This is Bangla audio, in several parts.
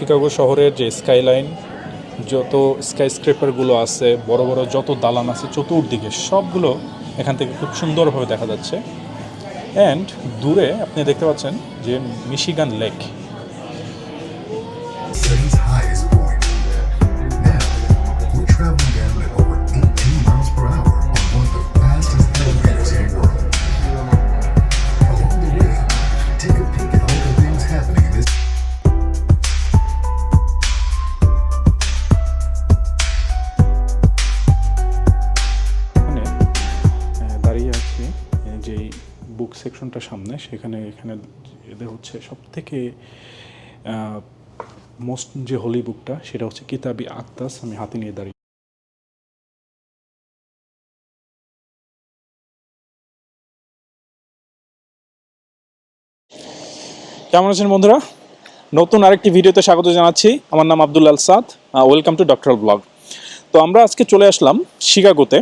শিকাগো শহরের যে স্কাইলাইন যত স্ক্রেপারগুলো আছে, বড় বড় যত দালান আছে, চতুর্দিকে সবগুলো এখান থেকে খুব সুন্দরভাবে দেখা যাচ্ছে। অ্যান্ড দূরে আপনি দেখতে পাচ্ছেন যে মিশিগান লেক সামনে সেখানে, এখানে এদের হচ্ছে সব থেকে মোস্ট যে হোলি বুকটা সেটা হচ্ছে কিতাবি আক্তাস আমি হাতে নিয়ে দাঁড়িয়ে। কেমন আছেন বন্ধুরা? নতুন আরেকটি ভিডিওতে স্বাগত জানাচ্ছি। আমার নাম Abdul Al Saad welcome to doctor blog তো আমরা আজকে চলে আসলাম শিকাগোতে।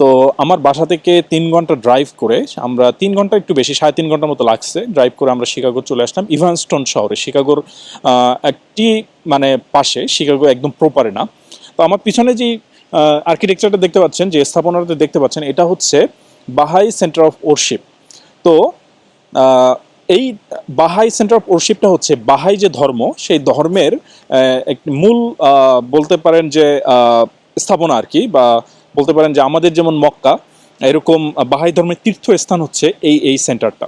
তো আমার বাসা থেকে তিন ঘণ্টা ড্রাইভ করে, আমরা তিন ঘণ্টা একটু বেশি, সাড়ে তিন ঘণ্টার মতো লাগছে ড্রাইভ করে আমরা শিকাগো চলে আসলাম, ইভানস্টন শহরে। শিকাগোর একটি মানে পাশে, শিকাগো একদম প্রপারে না। তো আমার পিছনে যে আর্কিটেকচারটা দেখতে পাচ্ছেন, যে স্থাপনাটা দেখতে পাচ্ছেন, এটা হচ্ছে বাহাই সেন্টার অফ ওরশিপ তো এই বাহাই সেন্টার অফ ওরশিপটা হচ্ছে বাহাই যে ধর্ম, সেই ধর্মের একটি মূল বলতে পারেন যে স্থাপনা আর কি, বা বলতে পারেন যে আমাদের যেমন মক্কা, এরকম বাহাই ধর্মের তীর্থস্থান হচ্ছে এই এই সেন্টারটা।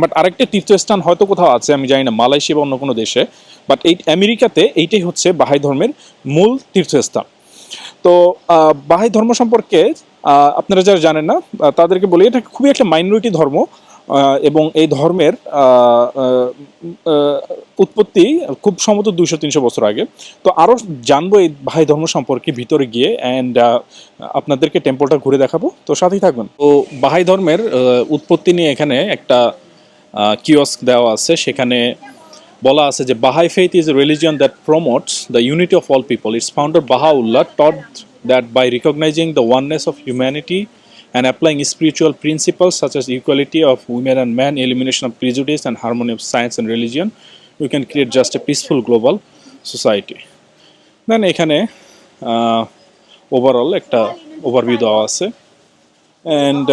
বাট আরেকটা তীর্থস্থান হয়তো কোথাও আছে, আমি জানি না, মালয়েশিয়া বা অন্য কোনো দেশে, বাট এই আমেরিকাতে এইটাই হচ্ছে বাহাই ধর্মের মূল তীর্থস্থান। তো বাহাই ধর্ম সম্পর্কে আপনারা যারা জানেন না, তাদেরকে বলি, এটা খুবই একটা মাইনরিটি ধর্ম। এবং এই ধর্মের উৎপত্তি খুব সম্ভবত দুইশো, তিনশো বছর আগে। তো আরও জানব এই বাহাই ধর্ম সম্পর্কে ভিতরে গিয়ে অ্যান্ড আপনাদেরকে টেম্পলটা ঘুরে দেখাবো। তো সাথেই থাকবেন। তো বাহাই ধর্মের উৎপত্তি নিয়ে এখানে একটা কিওস্ক দেওয়া আছে। সেখানে বলা আছে যে Baha'i faith is a religion that promotes the unity of all people its founder Baha'u'llah taught that by recognising the oneness of humanity and applying spiritual principles such as equality of women and men, elimination of prejudice, and harmony of science and religion, we can create just a peaceful global society. Then এখানে ওভারঅল একটা ওভারভিউ দেওয়া আছে and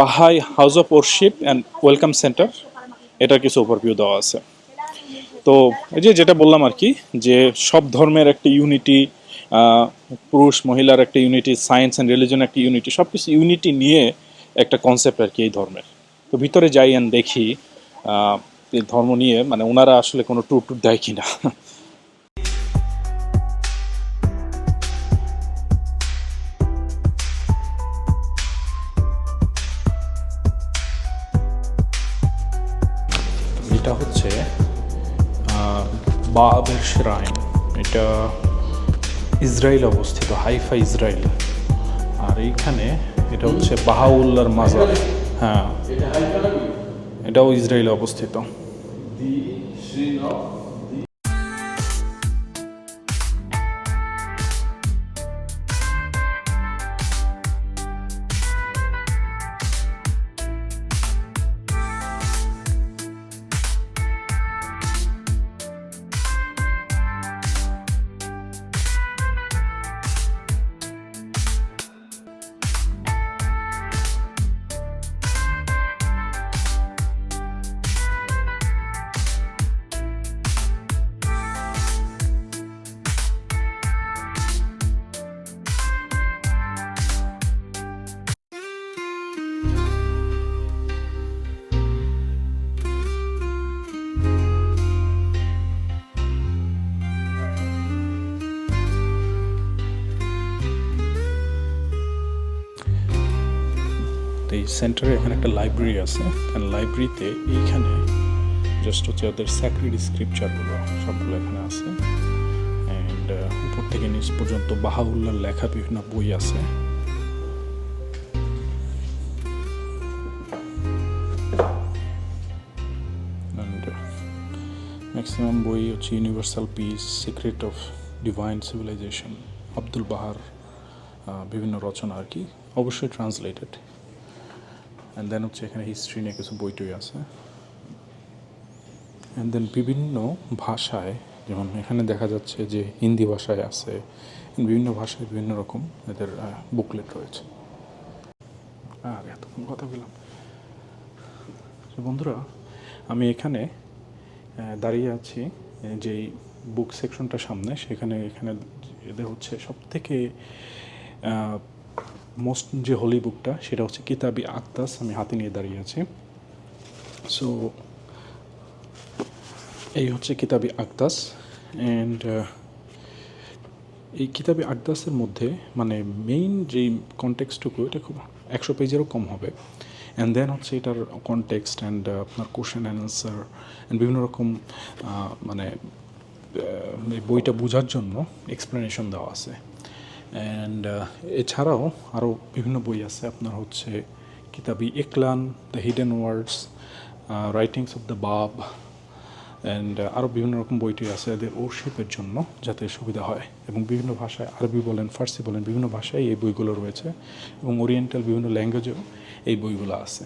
Baha'i house of worship and welcome centre এটার কিছু ওভারভিউ দেওয়া আছে তো এই যে যেটা বললাম আর কি যে সব ধর্মের একটা ইউনিটি পুরুষ, মহিলার একটা ইউনিটি সায়েন্স অ্যান্ড রিলিজন একটা ইউনিটি সব কিছু ইউনিটি নিয়ে একটা কনসেপ্ট আর কি এই ধর্মের। তো ভিতরে যাই অ্যান্ড দেখি এই ধর্ম নিয়ে মানে ওনারা আসলে কোনো ট্যুর ট্যুর দেয় কিনা। এটা হচ্ছে বাবের শ্রাইন এটা ইসরায়েল অবস্থিত হাইফা ইসরায়েল। আর এইখানে এটা হচ্ছে বাহাউল্লার মাজার। হ্যাঁ এটাও ইসরায়েলে অবস্থিত। সেন্টারে এখানে একটা লাইব্রেরি আছে। লাইব্রেরিতে এইখানে জাস্ট হচ্ছে ওদের স্যাক্রিড স্ক্রিপচারগুলো সবগুলো এখানে আছে। অ্যান্ড উপর থেকে নিচ পর্যন্ত বাহাউল্লার লেখা বিভিন্ন বই আছে। ম্যাক্সিমাম বই হচ্ছে universal peace secret of divine civilisation Abdul Baha বিভিন্ন রচনা আর কি। অবশ্যই ট্রান্সলেটেড অ্যান্ড দেন হচ্ছে এখানে হিস্ট্রি নিয়ে কিছু বই টই আছে। অ্যান্ড দেন বিভিন্ন ভাষায়, যেমন এখানে দেখা যাচ্ছে যে হিন্দি ভাষায় আছে বিভিন্ন ভাষায় বিভিন্ন রকম এদের বুকলেট রয়েছে। আর এতক্ষণ কথা বললাম। বন্ধুরা, আমি এখানে দাঁড়িয়ে আছি, যেই বুক সেকশনটা সামনে, সেখানে এখানে এদের হচ্ছে সব থেকে মোস্ট যে হলি বুকটা সেটা হচ্ছে কিতাবি আক্তাস আমি হাতে নিয়ে দাঁড়িয়ে আছি। সো এই হচ্ছে কিতাবি আকদাস অ্যান্ড এই কিতাবি আকদাসের মধ্যে মানে মেইন যেই কনটেক্সটুকু এটা খুব একশো পেজেরও কম হবে। অ্যান্ড দেন হচ্ছে এটার কনটেক্সট অ্যান্ড আপনার কোশ্চেন অ্যান্সার অ্যান্ড বিভিন্ন রকম মানে বইটা বোঝার জন্য এক্সপ্লেনেশন দেওয়া আছে। অ্যান্ড এছাড়াও আরও বিভিন্ন বই আছে। আপনার হচ্ছে Kitabi Iqan the hidden words writings of the Bab and আরও বিভিন্ন রকম বইটি আছে এদের ওরশিপের জন্য যাতে সুবিধা হয়। এবং বিভিন্ন ভাষায় আরবি বলেন, ফার্সি বলেন, বিভিন্ন ভাষায় এই বইগুলো রয়েছে। এবং ওরিয়েন্টাল বিভিন্ন ল্যাঙ্গুয়েজেও এই বইগুলো আছে।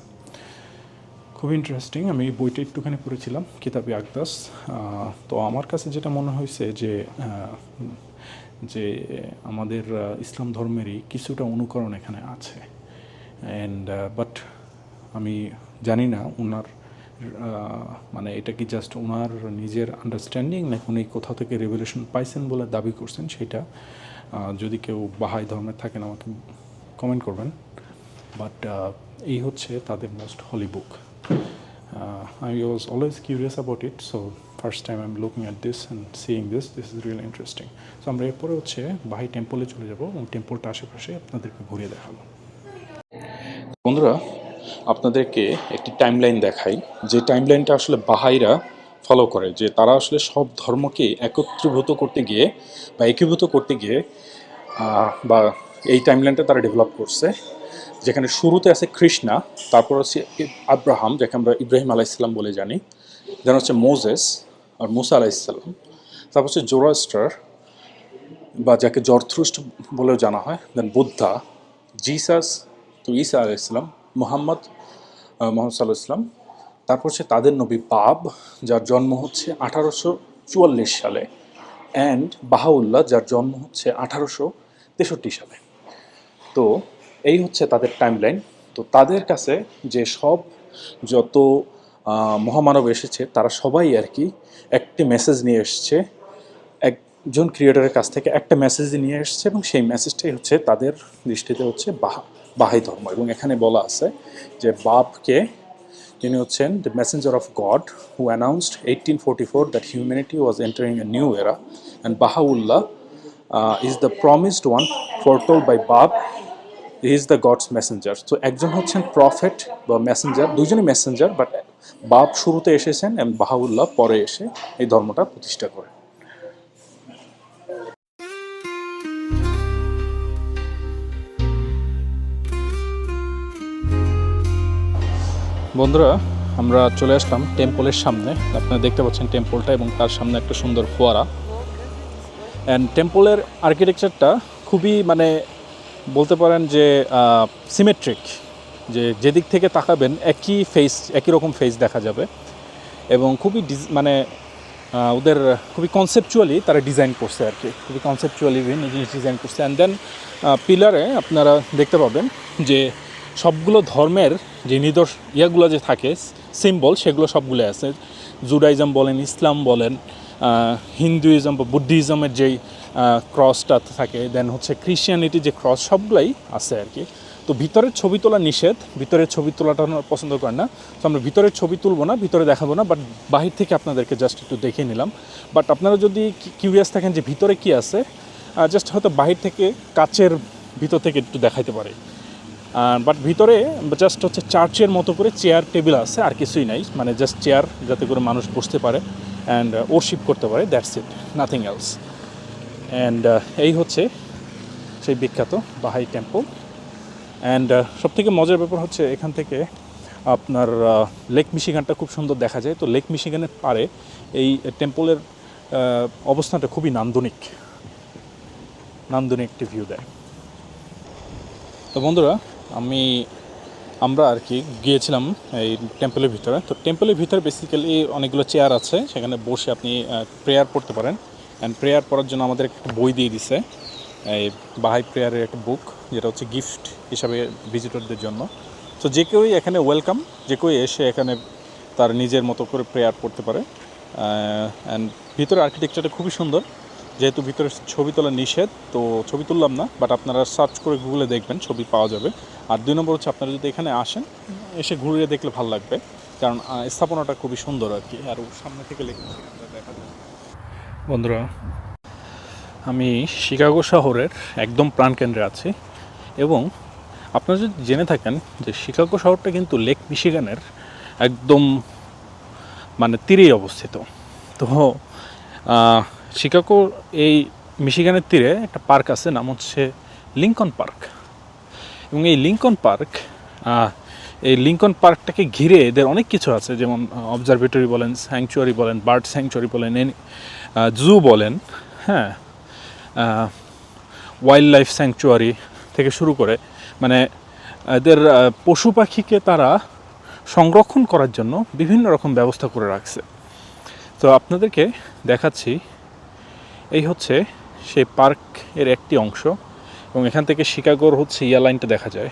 খুব ইন্টারেস্টিং, আমি এই বইটা একটুখানি পড়েছিলাম, কিতাবি আকদাস। তো আমার কাছে যেটা মনে হয়েছে যে যে আমাদের ইসলাম ধর্মেরই কিছুটা অনুকরণ এখানে আছে। অ্যান্ড বাট আমি জানি না ওনার মানে এটা কি জাস্ট ওনার নিজের আন্ডারস্ট্যান্ডিং নাকি উনি কোথাও থেকে রেভলিউশন পাইছেন বলে দাবি করছেন সেটা যদি কেউ বাহাই ধর্মের থাকেন আমাকে কমেন্ট করবেন। বাট এই হচ্ছে তাদের most holy book I was always curious about it so first time I am looking at this and seeing this this is really interesting so আমরা এরপরে হচ্ছে বাহাই টেম্পলে চলে যাব এবং টেম্পলটা আশেপাশে আপনাদেরকে ঘুরিয়ে দেখাবো। বন্ধুরা, আপনাদেরকে একটি টাইমলাইন দেখাই, যে টাইমলাইনটা আসলে বাহাইরা ফলো করে, যে তারা আসলে সব ধর্মকে একত্রীভূত করতে গিয়ে বা একীভূত করতে গিয়ে বা এই টাইমলাইনটা তারা ডেভেলপ করছে। যেখানে শুরুতে আছে কৃষ্ণা, তারপর ই- আব্রাহাম, যাকে আমরা ইব্রাহিম আলাইসাল্লাম বলে জানি। দেন হচ্ছে মোজেস আর মুসা আলাইসাল্লাম তারপর হচ্ছে জোরাস্টার, বা যাকে জর্থ্রুস্ট বলেও জানা হয়। দেন বুদ্ধা, জিসাস, তো ঈসা আলাইসাল্লাম মোহাম্মদ মোহাম্মদ সাল্লাহ ইসলাম তারপর হচ্ছে তাদের নবী বাব যার জন্ম হচ্ছে আঠারোশো চুয়াল্লিশ সালে অ্যান্ড বাহাউল্লাহ, যার জন্ম হচ্ছে আঠারোশো তেষট্টি সালে। তো এই হচ্ছে তাদের টাইমলাইন তো তাদের কাছে যে সব যত মহামানব এসেছে, তারা সবাই আর কি একটি মেসেজ নিয়ে এসছে। একজন ক্রিয়েটরের কাছ থেকে একটা মেসেজ নিয়ে এসছে এবং সেই মেসেজটাই হচ্ছে তাদের দৃষ্টিতে হচ্ছে বাহা বাহাই ধর্ম এবং এখানে বলা আছে যে বাপকে তিনি হচ্ছেন the messenger of God who announced eighteen forty four that humanity was entering a new era and Baha'u'llah is the promised one foretold by Bab is the God's messenger তো একজন হচ্ছেন প্রফেট বা মেসেঞ্জার দুজনই মেসেঞ্জার বাট বাপ শুরুতে এসেছেন এবং বাহাউল্লাহ পরে এসে এই ধর্মটা প্রতিষ্ঠা করেন। বন্ধুরা, আমরা চলে আসলাম টেম্পলের সামনে। আপনারা দেখতে পাচ্ছেন টেম্পলটা এবং তার সামনে একটা সুন্দর ফোয়ারা। অ্যান্ড টেম্পলের আর্কিটেকচারটা খুবই মানে বলতে পারেন যে সিমেট্রিক যে যেদিক থেকে তাকাবেন একই ফেস একই রকম ফেস দেখা যাবে এবং খুবই মানে ওদের খুবই কনসেপচুয়ালি তারা ডিজাইন করছে আর কি। খুবই কনসেপচুয়ালি বিভিন্ন জিনিস ডিজাইন করছে। অ্যান্ড দেন পিলারে আপনারা দেখতে পাবেন যে সবগুলো ধর্মের যে নিদর্শ, ইয়াগুলো যে থাকে সিম্বল সেগুলো সবগুলো আছে। জুডাইজম বলেন ইসলাম বলেন হিন্দুইজম বা বুদ্ধিজমের যেই ক্রসটা থাকে দেন হচ্ছে ক্রিশ্চিয়ানিটি যে ক্রস সবগুলাই আছে আর কি। তো ভিতরের ছবি তোলা নিষেধ, ভিতরের ছবি তোলাটা পছন্দ করেন না। তো আমরা ভিতরের ছবি তুলবো না, ভিতরে দেখাবো না বাট বাহির থেকে আপনাদেরকে জাস্ট একটু দেখিয়ে নিলাম। বাট আপনারা যদি কিউরিয়াস থাকেন যে ভিতরে কি আছে জাস্ট হয়তো বাহির থেকে কাচের ভিতর থেকে একটু দেখাইতে পারে। বাট ভিতরে জাস্ট হচ্ছে চার্চের মতো করে চেয়ার টেবিল আছে, আর কিছুই নাই। মানে জাস্ট চেয়ার যাতে করে মানুষ বসতে পারে অ্যান্ড ওরশিপ করতে পারে that's it nothing else and এই হচ্ছে সেই বিখ্যাত বাহাই টেম্পল অ্যান্ড সব থেকে মজার ব্যাপার হচ্ছে এখান থেকে আপনার লেক মিশিগানটা খুব সুন্দর দেখা যায়। তো লেক মিশিগানের পারে এই টেম্পলের অবস্থানটা খুবই নান্দনিক। নান্দনিক একটি ভিউ দেয়। তো বন্ধুরা, আমি, আমরা আর কি গিয়েছিলাম এই টেম্পলের ভিতরে। তো টেম্পলের ভিতরে বেসিক্যালি অনেকগুলো চেয়ার আছে। সেখানে বসে আপনি প্রেয়ার পড়তে পারেন। অ্যান্ড প্রেয়ার পড়ার জন্য আমাদের একটা বই দিয়ে দিছে। এই বাহাই প্রেয়ারের একটা বুক যেটা হচ্ছে গিফট হিসাবে ভিজিটরদের জন্য। তো যে কেউই এখানে ওয়েলকাম যে কেউই এসে এখানে তার নিজের মতো করে প্রেয়ার পড়তে পারে। অ্যান্ড ভিতরে আর্কিটেকচারটা খুবই সুন্দর। যেহেতু ভিতরে ছবি তোলা নিষেধ, তো ছবি তুললাম না বাট আপনারা সার্চ করে গুগলে দেখবেন, ছবি পাওয়া যাবে। আর দুই নম্বর হচ্ছে আপনারা যদি এখানে আসেন, এসে ঘুরিয়ে দেখলে ভালো লাগবে। কারণ স্থাপনাটা খুবই সুন্দর আর কি। আর সামনে থেকে লেখা দেখা যায় বন্ধুরা, আমি শিকাগো শহরের একদম প্রাণকেন্দ্রে আছি এবং আপনারা যদি জেনে থাকেন যে শিকাগো শহরটা কিন্তু লেক মিশিগানের একদম মানে তীরেই অবস্থিত। তো শিকাগো এই মিশিগানের তীরে একটা পার্ক আছে, নাম হচ্ছে লিঙ্কন পার্ক এবং এই লিঙ্কন পার্ক এই লিঙ্কন পার্কটাকে ঘিরে এদের অনেক কিছু আছে, যেমন অবজারভেটরি বলেন স্যাংচুয়ারি বলেন বার্ড স্যাংচুয়ারি বলেন জু বলেন হ্যাঁ ওয়াইল্ড লাইফ স্যাংচুয়ারি থেকে শুরু করে মানে এদের পশু পাখিকে তারা সংরক্ষণ করার জন্য বিভিন্ন রকম ব্যবস্থা করে রাখছে। তো আপনাদেরকে দেখাচ্ছি, এই হচ্ছে সেই পার্কের একটি অংশ এবং এখান থেকে শিকাগোর হচ্ছে ইয়া লাইনটা দেখা যায়।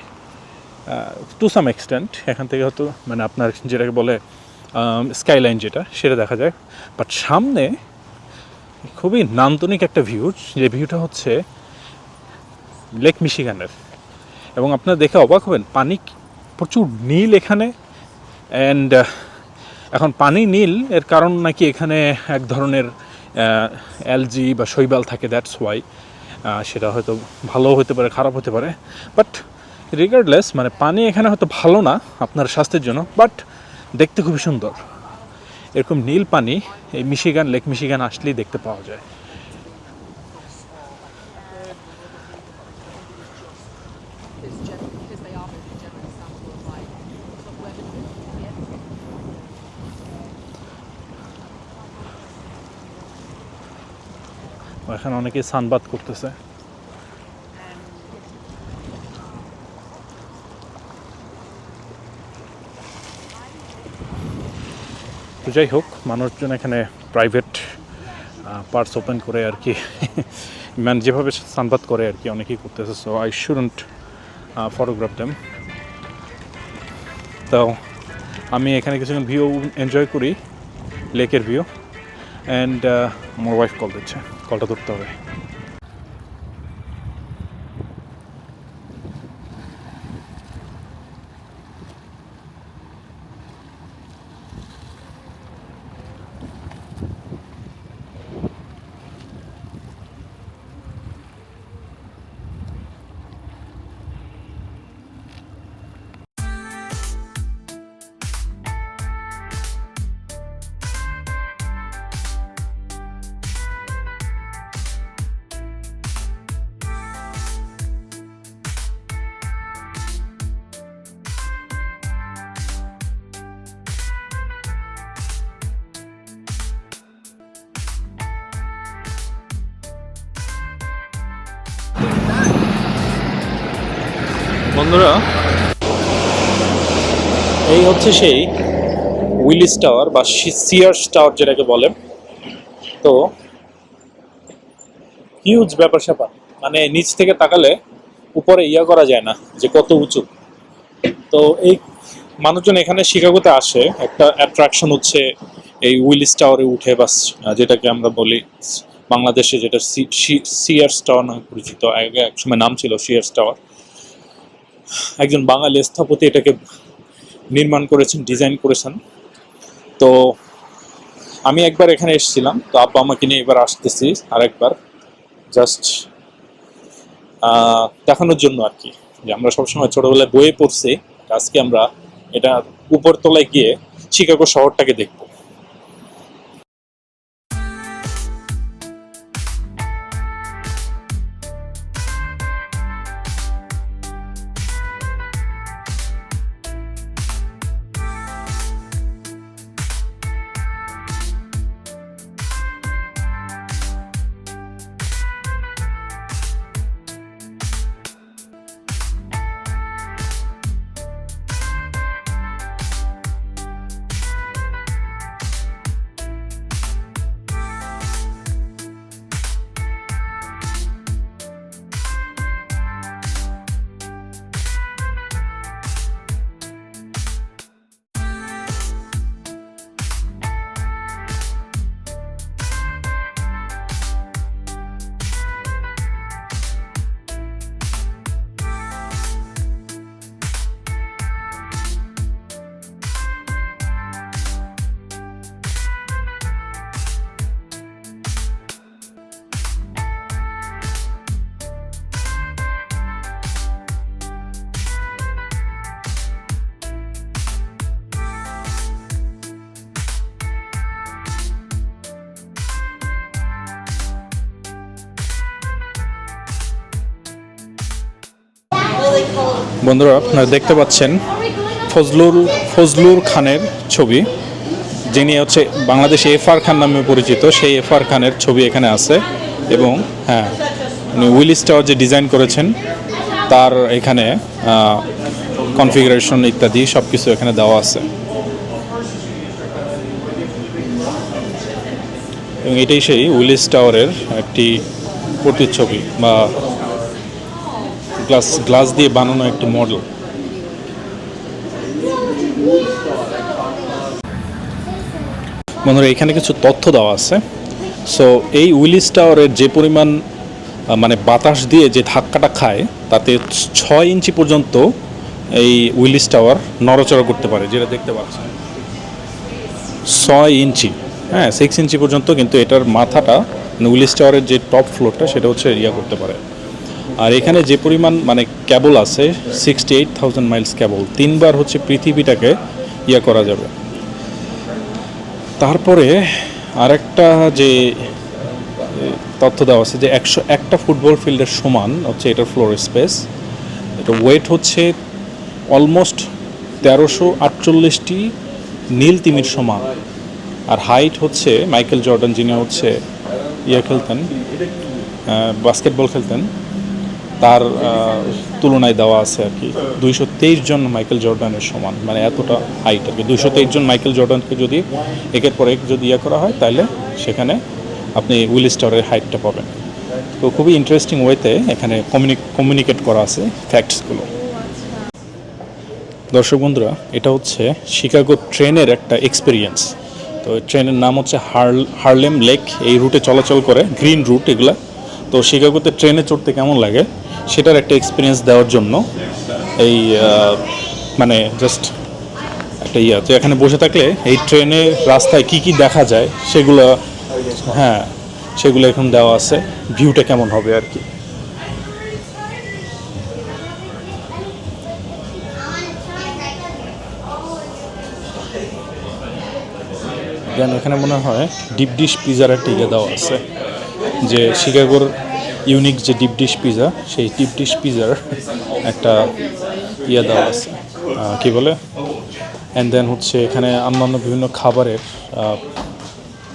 টু সাম এক্সটেন্ট এখান থেকে হয়তো মানে আপনার যেটাকে বলে স্কাইলাইন যেটা, সেটা দেখা যায়। বাট সামনে খুবই নান্দনিক একটা ভিউ যে ভিউটা হচ্ছে লেক মিশিগানের এবং আপনারা দেখে অবাক হবেন, পানি প্রচুর নীল এখানে। অ্যান্ড এখন পানি নীল, এর কারণ নাকি এখানে এক ধরনের অ্যালজি বা শৈবাল থাকে দ্যাটস ওয়াই সেটা হয়তো ভালো হতে পারে, খারাপ হতে পারে। বাট রিগার্ডলেস মানে পানি এখানে হয়তো ভালো না আপনার স্বাস্থ্যের জন্য বাট দেখতে খুবই সুন্দর এরকম নীল পানি এই মিশিগান লেক মিশিগান আসলেই দেখতে পাওয়া যায়. এখানে অনেকে সানবাদ করতেছে তো যাই হোক, মানুষজন এখানে প্রাইভেট পার্টস ওপেন করে আর কি ম্যান যেভাবে সানবাদ করে আর কি, অনেকেই করতেছে। So I shouldn't photograph them তো, আমি এখানে কিছুক্ষণ ভিউ এনজয় করি লেকের ভিউ অ্যান্ড আমার ওয়াইফ কল দিচ্ছে। কলটা ধরতে হবে। বন্ধুরা, এই হচ্ছে সেই উইলিস টাওয়ার বা সিয়ার্স টাওয়ার যেটাকে বলে। তো হিউজ ব্যাপার স্যাপার। মানে নিচ থেকে তাকালে উপরে ইয়া করা যায় না যে কত উঁচু। তো এই মানুষজন এখানে শিকাগোতে আসে, একটা অ্যাট্রাকশন হচ্ছে এই উইলিস টাওয়ারে উঠে বা যেটাকে আমরা বলি বাংলাদেশে যেটা সিয়ার্স টাওয়ার নামে পরিচিত। আগে একসময় নাম ছিল সিয়ার্স টাওয়ার একজন বাঙালি স্থপতি এটাকে নির্মাণ করেছেন, ডিজাইন করেছেন। তো আমি একবার এখানে এসেছিলাম, তো আব্বা আমাকে নিয়ে এবার আসতেছি আরেকবার। জাস্ট দেখানোর জন্য আর কি। যে আমরা সবসময় ছোটবেলায় বইয়ে পড়ছি, আজকে আমরা এটা উপরতলায় গিয়ে শিকাগো শহরটাকে দেখব। বন্ধুরা, আপনারা দেখতে পাচ্ছেন ফজলুর ফজলুর খানের ছবি। যিনি হচ্ছে বাংলাদেশে এফ আর খান নামে পরিচিত, সেই এফ আর খানের ছবি এখানে আছে। এবং হ্যাঁ উনি উইলিস টাওয়ার যে ডিজাইন করেছেন, তার এখানে কনফিগারেশন ইত্যাদি সব কিছু এখানে দেওয়া আছে। এবং এটাই সেই উইলিস টাওয়ারের একটি প্রতিচ্ছবি বা গ্লাস গ্লাস দিয়ে বানানো একটি মডেল। বন্ধুরা, এখানে কিছু তথ্য দেওয়া আছে। সো এই উইলিস টাওয়ারের যে পরিমাণ মানে বাতাস দিয়ে যে ধাক্কাটা খায়, তাতে ছয় ইঞ্চি পর্যন্ত এই উইলিস টাওয়ার নড়চড়া করতে পারে, যেটা দেখতে পাচ্ছেন। ছয় ইঞ্চি হ্যাঁ সিক্স ইঞ্চি পর্যন্ত কিন্তু এটার মাথাটা মানে উইলিস টাওয়ারের যে টপ ফ্লোরটা সেটা হচ্ছে ইয়া করতে পারে। আর এখানে যে পরিমাণ মানে ক্যাবল আছে sixty eight thousand miles cable তিনবার হচ্ছে পৃথিবীটাকে ইয়া করা যাবে। তারপরে আরেকটা যে তথ্য দেওয়া আছে যে একশো, একটা ফুটবল ফিল্ডের সমান হচ্ছে এটার ফ্লোর স্পেস এটা ওয়েট হচ্ছে অলমোস্ট তেরোশো আটচল্লিশটি নীল তিমির সমান। আর হাইট হচ্ছে মাইকেল জর্ডান যিনি হচ্ছে ইয়ে খেলতেন বাস্কেটবল খেলতেন তার তুলনায় দেওয়া আছে আর কি। দুইশো তেইশ জন মাইকেল জর্ডানের সমান মানে এতটা হাইট আর কি। দুইশো তেইশ জন মাইকেল জর্ডানকে যদি একের পর এক যদি ইয়ে করা হয়, তাহলে সেখানে আপনি উইল স্টারের হাইটটা পাবেন। তো খুবই ইন্টারেস্টিং ওয়েতে এখানে কমিউনিকেট করা আছে ফ্যাক্টসগুলো দর্শক বন্ধুরা, এটা হচ্ছে শিকাগো ট্রেনের একটা এক্সপিরিয়েন্স তো ট্রেনের নাম হচ্ছে হার্ল, হার্লেম লেক। এই রুটে চলাচল করে গ্রিন রুট এগুলা। তো শিকাগোতে ট্রেনে চড়তে কেমন লাগে? সেটার একটা এক্সপিরিয়েন্স দেওয়ার জন্য এই মানে জাস্ট একটা ইয়া। তো এখানে বসে থাকলে এই ট্রেনের রাস্তায় কি কি দেখা যায় সেগুলো হ্যাঁ সেগুলো এখন দেওয়া আছে। ভিউটা কেমন হবে আর কি? দেন এখানে মনে হয় ডিপ ডিশ পিজার ইয়ে দেওয়া আছে, যে শিকাগোর ইউনিক যে ডিপ ডিশ পিজা, সেই ডিপ ডিশ পিজার একটা ইয়ে দেওয়া আছে। কী বলে? অ্যান্ড দেন হচ্ছে এখানে অন্যান্য বিভিন্ন খাবারের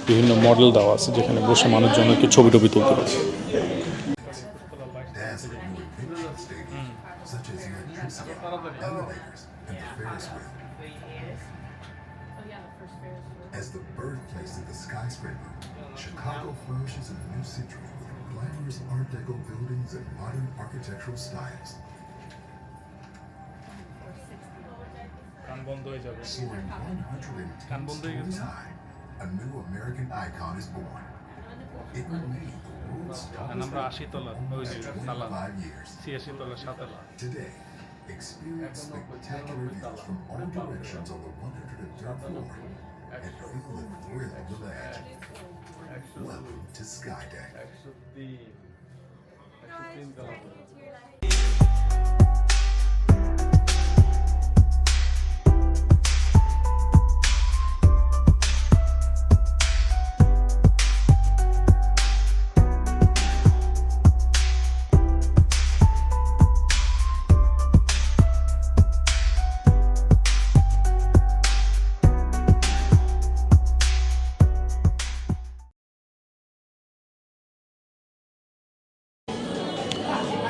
বিভিন্ন মডেল দেওয়া আছে, যেখানে বসে মানুষজনকে ছবি টবি তুলতে পারে। same time, a new American icon is born. It remained the world's tallest years. Today, experience spectacular views from all directions on the 103rd floor and feel the thrill of the. Welcome to Skydeck.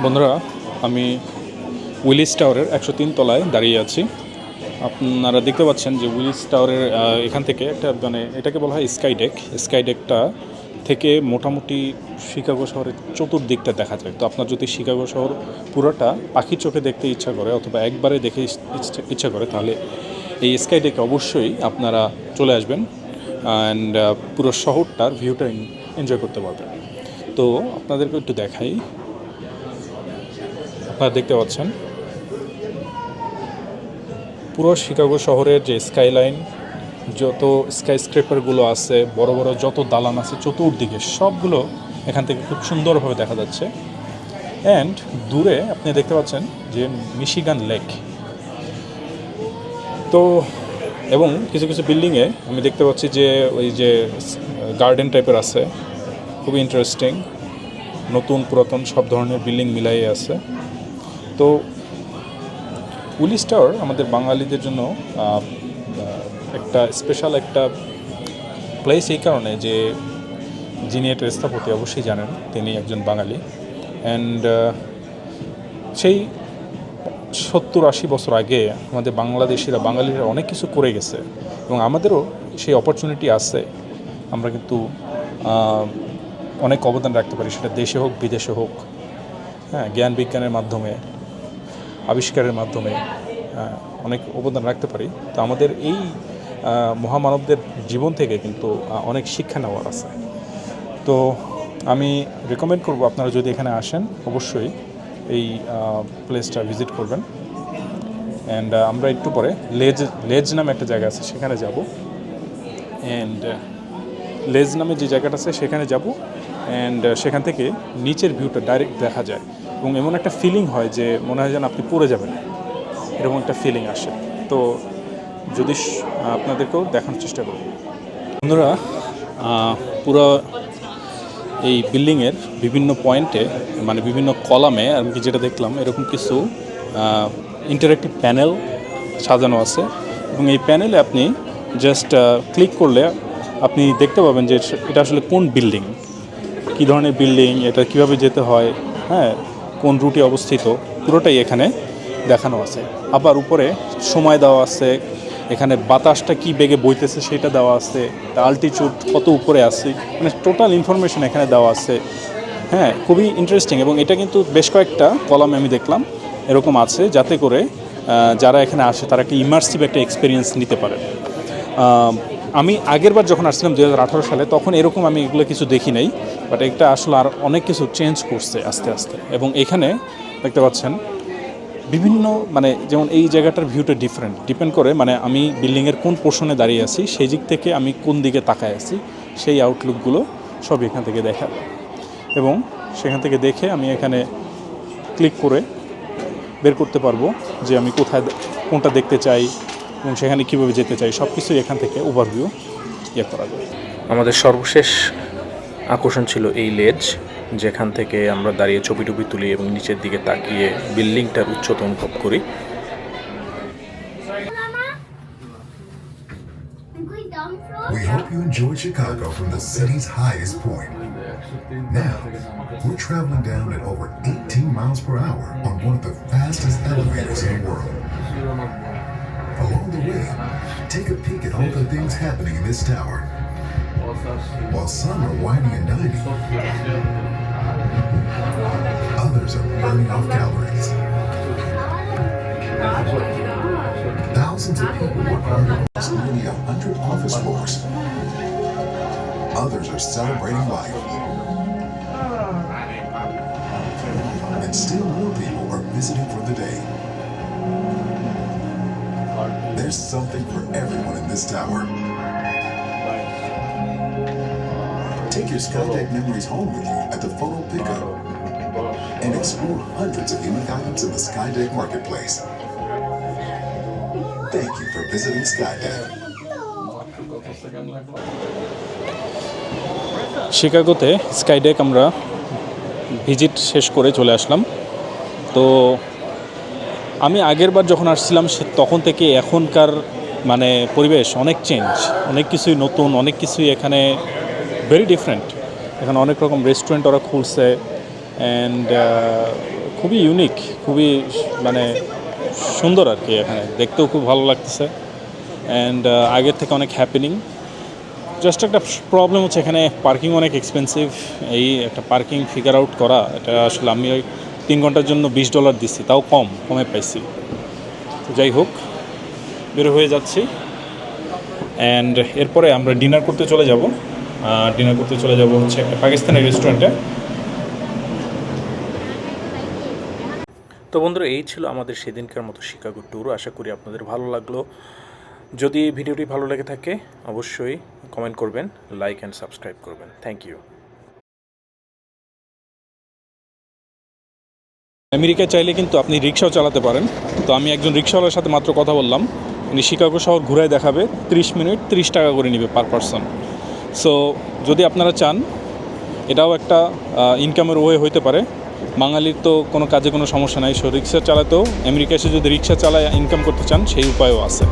বন্ধুরা, আমি উইলিস টাওয়ারের একশো তিন তলায় দাঁড়িয়ে আছি। আপনারা দেখতে পাচ্ছেন যে উইলিস টাওয়ারের এখান থেকে একটা মানে এটাকে বলা হয় স্কাইডেক স্কাইডেকটা থেকে মোটামুটি শিকাগো শহরের চতুর্দিকটা দেখা যায়। তো আপনার যদি শিকাগো শহর পুরোটা পাখির চোখে দেখতে ইচ্ছা করে অথবা একবারে দেখে ইচ্ছা- করে, তাহলে এই স্কাই ডেকে অবশ্যই আপনারা চলে আসবেন অ্যান্ড পুরো শহরটার ভিউটা এনজয় করতে পারবেন। তো আপনাদেরকে একটু দেখাই। আপনারা দেখতে পাচ্ছেন। পুরো শিকাগো শহরের যে স্কাইলাইন যত স্কাই স্ক্রেপারগুলো আছে, বড় বড় যত দালান আছে, চতুর্দিকে সবগুলো এখান থেকে খুব সুন্দরভাবে দেখা যাচ্ছে। অ্যান্ড দূরে আপনি দেখতে পাচ্ছেন যে মিশিগান লেক তো, এবং কিছু কিছু বিল্ডিংয়ে আমি দেখতে পাচ্ছি যে ওই যে গার্ডেন টাইপের আছে। খুবই ইন্টারেস্টিং নতুন পুরাতন সব ধরনের বিল্ডিং মিলাই আছে। তো উইলিস টাওয়ার আমাদের বাঙালিদের জন্য একটা স্পেশাল একটা প্লেস এই কারণে যে যিনি এটার স্থপতি অবশ্যই জানেন, তিনি একজন বাঙালি। অ্যান্ড সেই সত্তর আশি বছর আগে আমাদের বাংলাদেশিরা, বাঙালিরা অনেক কিছু করে গেছে এবং আমাদেরও সেই অপরচুনিটি আছে। আমরা কিন্তু অনেক অবদান রাখতে পারি, সেটা দেশে হোক, বিদেশে হোক হ্যাঁ জ্ঞান বিজ্ঞানের মাধ্যমে। আবিষ্কারের মাধ্যমে অনেক অবদান রাখতে পারি। তো আমাদের এই মহামানবদের জীবন থেকে কিন্তু অনেক শিক্ষা নেওয়ার আছে। তো আমি রেকমেন্ড করব আপনারা যদি এখানে আসেন, অবশ্যই এই প্লেসটা ভিজিট করবেন। অ্যান্ড আমরা একটু পরে লেজ লেজ নামে একটা জায়গা আছে, সেখানে যাব। অ্যান্ড লেজ নামে যে জায়গাটা আছে, সেখানে যাব। অ্যান্ড সেখান থেকে নিচের ভিউটা ডাইরেক্ট দেখা যায়। এবং এমন একটা ফিলিং হয় যে মনে হয় যেন আপনি পড়ে যাবেন। এরকম একটা ফিলিং আসে। তো যদি আপনাদেরকেও দেখানোর চেষ্টা করব বন্ধুরা পুরো এই বিল্ডিংয়ের বিভিন্ন পয়েন্টে মানে বিভিন্ন কলামে আমি যেটা দেখলাম, এরকম কিছু ইন্টারেক্টিভ প্যানেল সাজানো আছে। এবং এই প্যানেলে আপনি জাস্ট ক্লিক করলে আপনি দেখতে পাবেন যে এটা আসলে কোন বিল্ডিং? কী ধরনের বিল্ডিং? এটা কীভাবে যেতে হয়? হ্যাঁ কোন রুটে অবস্থিত, পুরোটাই এখানে দেখানো আছে। আবার উপরে সময় দেওয়া আছে, এখানে বাতাসটা কি বেগে বইতেছে সেটা দেওয়া আছে আলটিচিউড কত উপরে আছে মানে টোটাল ইনফরমেশন এখানে দেওয়া আছে। হ্যাঁ খুবই ইন্টারেস্টিং এবং এটা কিন্তু বেশ কয়েকটা কলামে আমি দেখলাম, এরকম আছে, যাতে করে যারা এখানে আসে তারা একটা ইমার্সিভ একটা এক্সপিরিয়েন্স নিতে পারে। আম, আমি আগেরবার যখন আসছিলাম দু হাজার আঠারো সালে তখন এরকম আমি এগুলো কিছু দেখি নাই বাট এটা আসলে আর অনেক কিছু চেঞ্জ করছে আস্তে আস্তে। এবং এখানে দেখতে পাচ্ছেন বিভিন্ন মানে যেমন এই জায়গাটার ভিউটা ডিফারেন্ট ডিপেন্ড করে মানে আমি বিল্ডিংয়ের কোন পোর্শনে দাঁড়িয়ে আছি সেই দিক থেকে আমি কোন দিকে তাকায় আছি সেই আউটলুকগুলো সব এখান থেকে দেখা। এবং সেখান থেকে দেখে আমি এখানে ক্লিক করে বের করতে পারব যে আমি কোথায় কোনটা দেখতে চাই এবং সেখানে কীভাবে যেতে চাই সব কিছুই এখান থেকে ওভারভিউ ইয়ে করা যায় আমাদের সর্বশেষ আকর্ষণ ছিল এই লেজ যেখান থেকে আমরা দাঁড়িয়ে ছবি টবি তুলি এবং নিচের দিকে তাকিয়ে বিল্ডিংটার উচ্চতা অনুভব করি. We hope you enjoyed Chicago from the city's highest point. Now, we're traveling down at over 18 miles per hour on one of the fastest elevators in the world. Along the way, take a peek at all the things happening in this tower. While some are whining and dining, others are burning off calories. Thousands of people work hard across nearly 100 office floors. Others are celebrating life. And still more people are visiting for the day. There's something for everyone in this tower. Take your Skydeck memories home with you at the photo pickup and explore hundreds of unique items in the Skydeck marketplace. Thank you for visiting Skydeck. শিকাগোতে স্কাইডেক আমরা ভিজিট শেষ করে চলে আসলাম তো আমি আগেরবার যখন আসছিলাম তখন থেকে এখনকার মানে পরিবেশ অনেক চেঞ্জ অনেক কিছুই নতুন, অনেক কিছুই এখানে ভেরি ডিফারেন্ট এখানে অনেক রকম রেস্টুরেন্ট ওরা খুলছে অ্যান্ড খুবই ইউনিক খুবই মানে সুন্দর আর কি এখানে। দেখতেও খুব ভালো লাগতেছে অ্যান্ড আগের থেকে অনেক হ্যাপেনিং জাস্ট একটা প্রবলেম হচ্ছে এখানে পার্কিং অনেক এক্সপেন্সিভ এই একটা পার্কিং ফিগার আউট করা, এটা আসলে আমি ওই তিন ঘণ্টার জন্য বিশ ডলার দিচ্ছি তাও কম, কমে পাইছি। যাই হোক, বের হয়ে যাচ্ছি। অ্যান্ড এরপরে আমরা ডিনার করতে চলে যাব। ডিনার করতে চলে যাব হচ্ছে একটা পাকিস্তানের রেস্টুরেন্টে তো বন্ধুরা, এই ছিল আমাদের সেদিনকার মতো শিকাগো ট্যুর আশা করি আপনাদের ভালো লাগল। যদি ভিডিওটি ভালো লেগে থাকে, অবশ্যই কমেন্ট করবেন লাইক অ্যান্ড সাবস্ক্রাইব করবেন। থ্যাংক ইউ আমেরিকায় চাইলে কিন্তু আপনি রিক্সাও চালাতে পারেন। তো আমি একজন রিক্সাওয়ালার সাথে মাত্র কথা বললাম। উনি শিকাগো শহর ঘুরায় দেখাবে 30 মিনিট 30 টাকা করে নেবে পার পারসন সো যদি আপনারা চান, এটাও একটা ইনকামের ওয়ে হইতে পারে। বাঙালির তো কোনো কাজে কোনো সমস্যা নাই, সো রিক্সা চালাতেও, আমেরিকা এসে যদি রিক্সা চালায় ইনকাম করতে চান, সেই উপায়ও আছে।